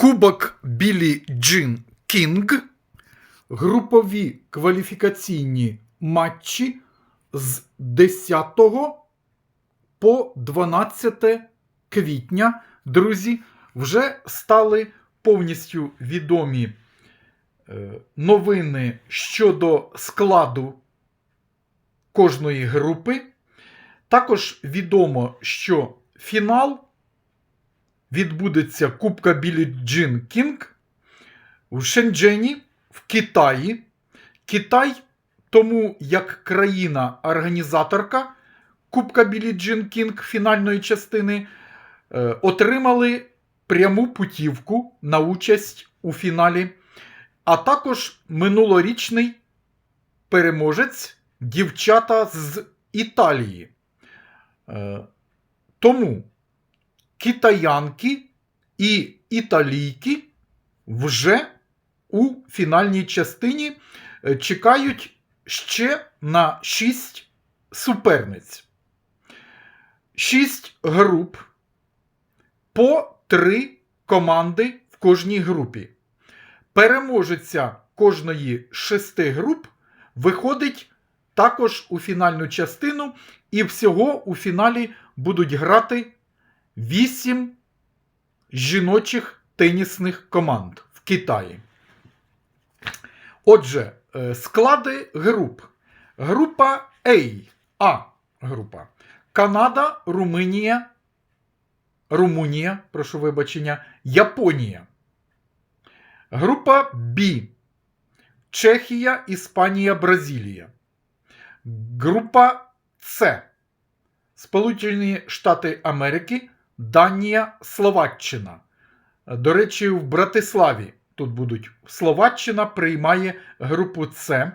Кубок Білі Джин Кінг. Групові кваліфікаційні матчі з 10 по 12 квітня, друзі, вже стали повністю відомі е, новини щодо складу кожної групи. Також відомо, що фінал відбудеться Кубка Білі Джин Кінг в Шенджені в Китаї. Китай, тому як країна-організаторка Кубка Білі Джин Кінг фінальної частини, е, отримали пряму путівку на участь у фіналі, а також минулорічний переможець дівчата з Італії. Е, Тому китаянки і італійки вже у фінальній частині е, чекають ще на 6 суперниць. 6 груп по 3 команди в кожній групі. Переможеця кожної шести груп виходить також у фінальну частину, і всього у фіналі будуть грати 8 жіночих тенісних команд в Китаї. Отже, е, склади груп. Група A. А група. Канада, Румунія, Румунія, прошу вибачення, Японія. Група Б. Чехія, Іспанія, Бразилія. Група С. Сполучені Штати Америки, Данія, Словаччина. До речі, в Братиславі тут будуть Словаччина приймає групу С.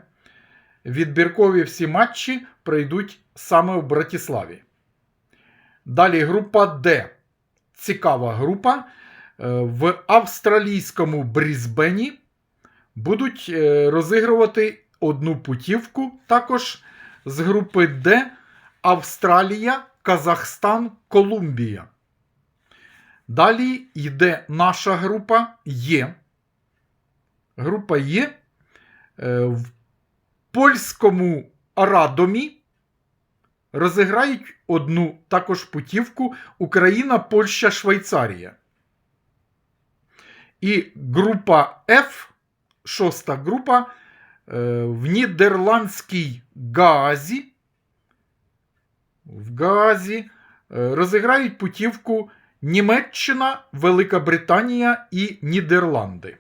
Відбіркові всі матчі пройдуть саме в Братиславі. Далі група Д. Цікава група. Е, В австралійському Брізбені будуть е, розігрувати одну путівку також з групи Д Австралія, Казахстан, Колумбія. Далі йде наша група Є. Група Є е, в польському Радомі розіграють одну також путівку Україна, Польща, Швейцарія. І група F, шоста група, е, в Нідерландській Гаазі. В Гаазі е, розіграють путівку Німеччина, Велика Британія і Нідерланди.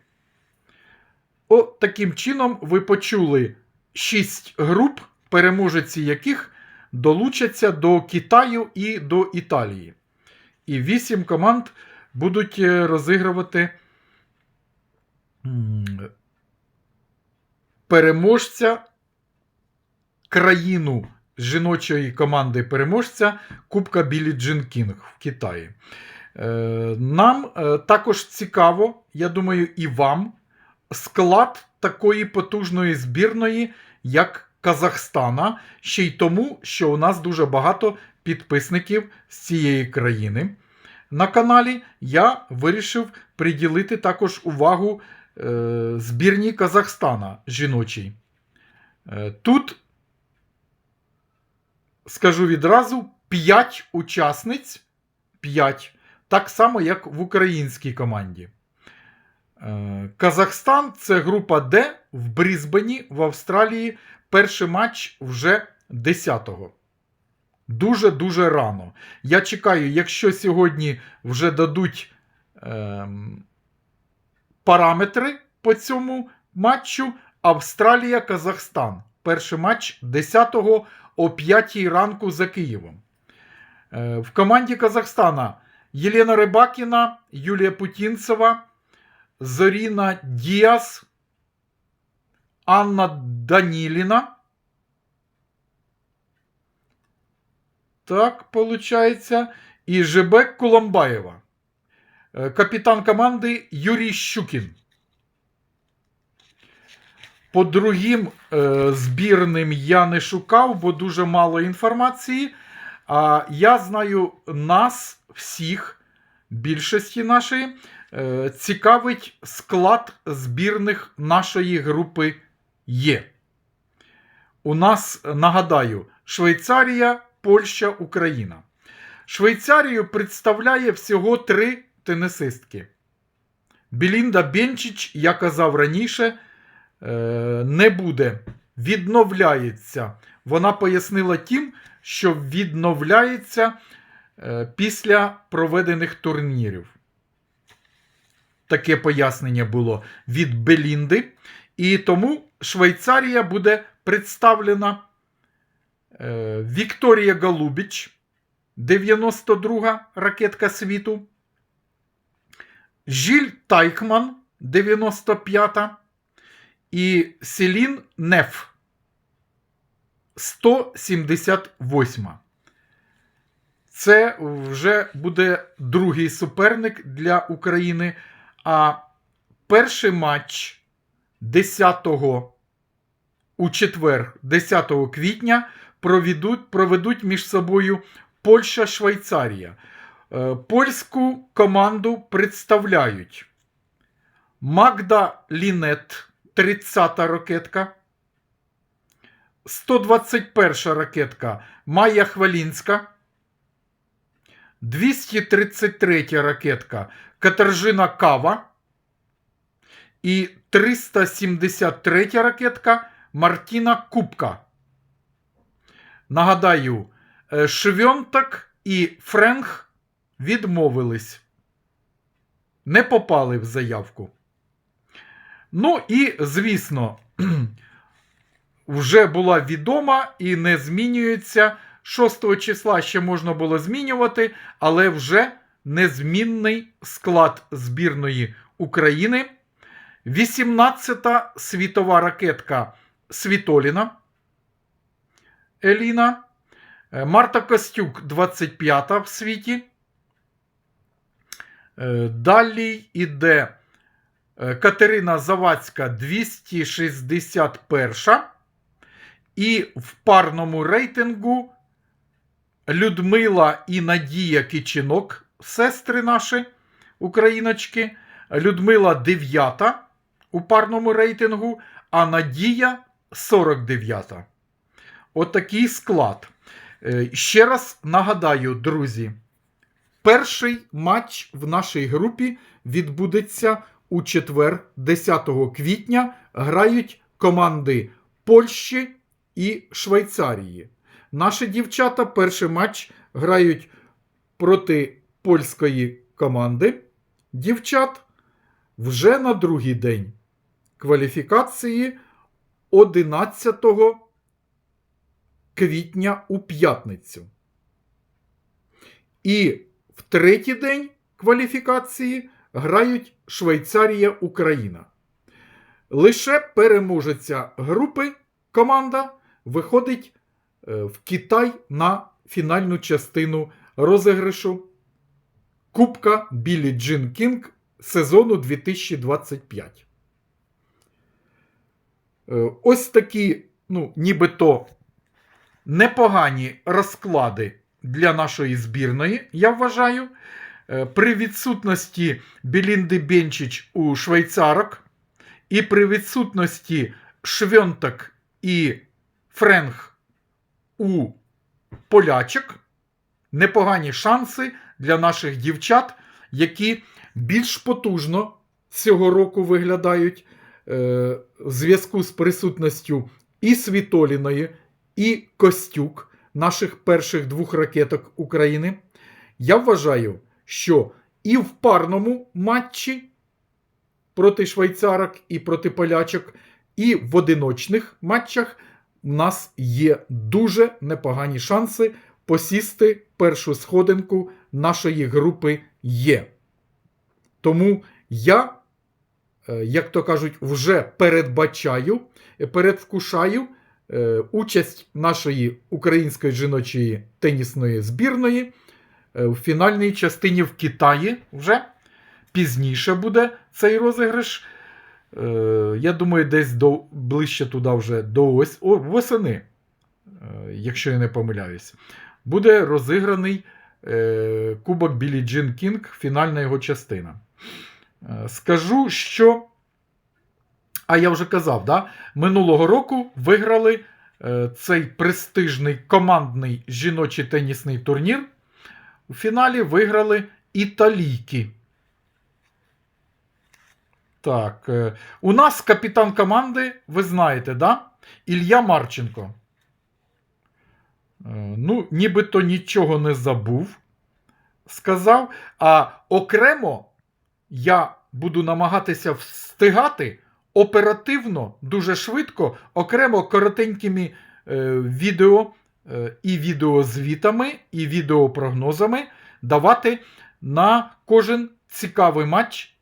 О, таким чином ви почули шість груп, переможеці яких долучаться до Китаю і до Італії. І вісім команд будуть е, розігрувати переможця країну жіночої команди переможця Кубка Білі Джин Кінг в Китаї. Е, Нам е, також цікаво, я думаю, і вам склад такої потужної збірної, як Казахстана, ще й тому, що у нас дуже багато підписників з цієї країни. На каналі я вирішив приділити також увагу е, збірній Казахстана жіночій. Тут, скажу відразу, 5 учасниць, 5, так само, як в українській команді. Е, Казахстан це група Д в Брізбені в Австралії. Перший матч вже 10-го. Дуже-дуже рано. Я чекаю, якщо сьогодні вже дадуть ем, параметри по цьому матчу, Австралія, Казахстан. Перший матч 10-го о 5 ранку за Києвом. Е, в команді Казахстана Єлена Рибакіна, Юлія Путінцева, Зоріна Діас, Анна Даніліна. Так, получається. І Жебек Куламбаєва. Е, Капітан команди Юрій Щукін. По другим е, збірним я не шукав, бо дуже мало інформації. А я знаю нас всіх більшості нашої е, цікавить склад збірних нашої групи Є. У нас, нагадаю, Швейцарія, Польща, Україна. Швейцарію представляє всього три тенісистки. Білінда Бенчич, я казав раніше, е, не буде. Відновляється. Вона пояснила тим, що відновляється е, після проведених турнірів. Таке пояснення було від Белінди. І тому Швейцарія буде представлена е, Вікторія Голубіч, 92 ракетка світу. Жіль Тайкман, 95-та. і Селін Неф, 178. Це вже буде другий суперник для України. А перший матч 10 у четвер, 10 квітня, проведуть, проведуть між собою Польща-Швейцарія. Е, Польську команду представляють Магда Лінет, 30-та ракетка. 121 ракетка Майя Хвалінська. 233 ракетка Катержина Кава. І 373 ракетка Мартіна Кубка. Нагадаю, е, Швьонтак і Френх відмовились. Не попали в заявку. Ну і, звісно, вже була відома і не змінюється. 6 числа ще можна було змінювати, але вже незмінний склад збірної України. 18-та світова ракетка Світоліна Еліна. Е, Марта Костюк 25-та в світі. Е, Далі йде е, Катерина Завадська 261. І в парному рейтингу Людмила і Надія Кичинок, сестри наші, україночки. Людмила 9 у парному рейтингу, а Надія 49. Отакий склад. Е, Ще раз нагадаю, друзі, перший матч в нашій групі відбудеться у четвер, 10 квітня. Грають команди Польщі і Швейцарії. Наші дівчата перший матч грають проти польської команди. Дівчат вже на другий день кваліфікації 11 квітня у п'ятницю. І в третій день кваліфікації грають Швейцарія Україна. Лише переможеця групи команда виходить в Китай на фінальну частину розіграшу Кубка Білі Джин Кінг сезону 2025. Е, Ось такі, ну, нібито непогані розклади для нашої збірної, я вважаю. Е, При відсутності Білінди Бенчич у швейцарок і при відсутності Швьонтак і Френг у полячок непогані шанси для наших дівчат, які більш потужно цього року виглядають е, в зв'язку з присутністю і Світоліної, і Костюк, наших перших двох ракеток України. Я вважаю, що і в парному матчі проти швейцарок і проти полячок, і в одиночних матчах у нас є дуже непогані шанси посісти першу сходинку нашої групи Є. Тому я, е, як то кажуть, вже передбачаю, е, передвкушаю е, участь нашої української жіночої тенісної збірної в фінальній частині в Китаї вже пізніше буде цей розіграш. Я думаю, десь до, ближче туди вже до ось, о, восени, якщо я не помиляюсь, буде розіграний е, Кубок Білі Джин Кінг, фінальна його частина. Е, Скажу, що. А я вже казав, да? минулого року виграли е, цей престижний командний жіночий тенісний турнір. У фіналі виграли італійки. Так, е, у нас капітан команди, ви знаєте, да? Ілля Марченко. Е, Ну, нібито нічого не забув, сказав. А окремо я буду намагатися встигати оперативно, дуже швидко, окремо коротенькими е, відео е, і відеозвітами, і відеопрогнозами давати на кожен цікавий матч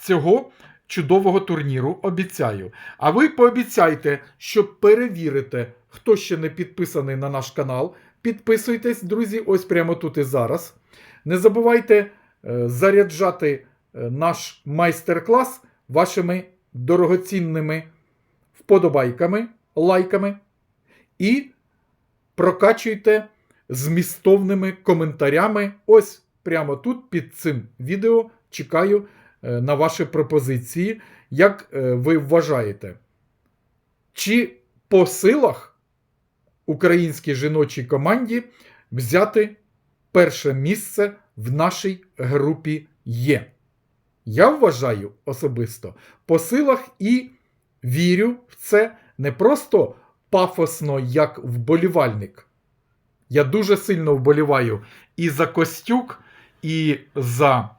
цього чудового турніру. Обіцяю. А ви пообіцяйте, що перевірите, хто ще не підписаний на наш канал. Підписуйтесь, друзі, ось прямо тут і зараз. Не забувайте е, заряджати е, наш майстер-клас вашими дорогоцінними вподобайками, лайками і прокачуйте змістовними коментарями. Ось прямо тут під цим відео чекаю на ваші пропозиції. Як е, ви вважаєте, чи по силах українській жіночій команді взяти перше місце в нашій групі Є? Я вважаю особисто по силах і вірю в це не просто пафосно, як вболівальник. Я дуже сильно вболіваю і за Костюк, і за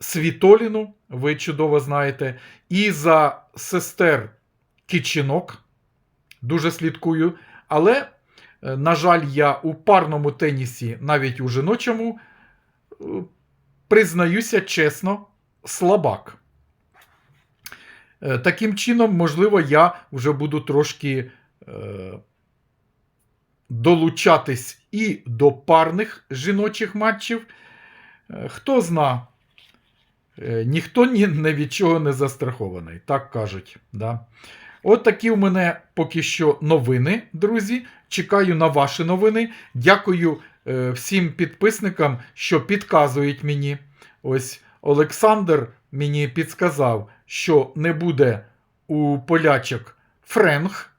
Світоліну, ви чудово знаєте, і за сестер Кичинок. Дуже слідкую. Але, е, на жаль, я у парному тенісі, навіть у жіночому, е, признаюся чесно, слабак. Е, Таким чином, можливо, я вже буду трошки долучатись і до парних жіночих матчів. Хто зна, ніхто ні, від чого не застрахований, так кажуть. Да? От такі у мене поки що новини, друзі. Чекаю на ваші новини. Дякую е, всім підписникам, що підказують мені. Ось Олександр мені підсказав, що не буде у полячок Френг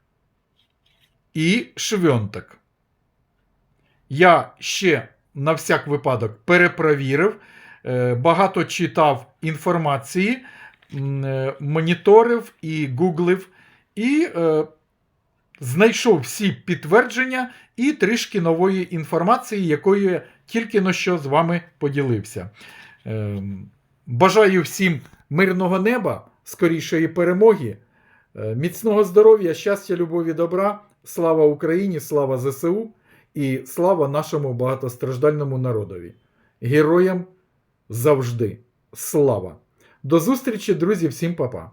і Швьонтак. Я ще на всяк випадок перепровірив, е, багато читав інформації, е, моніторив і гуглив, і е, знайшов всі підтвердження і трішки нової інформації, якою я тільки но що з вами поділився. Бажаю всім мирного неба, скорішої перемоги, е, міцного здоров'я, щастя, любові, добра. Слава Україні, слава ЗСУ і слава нашому багатостраждальному народові. Героям завжди слава! До зустрічі, друзі, всім па-па!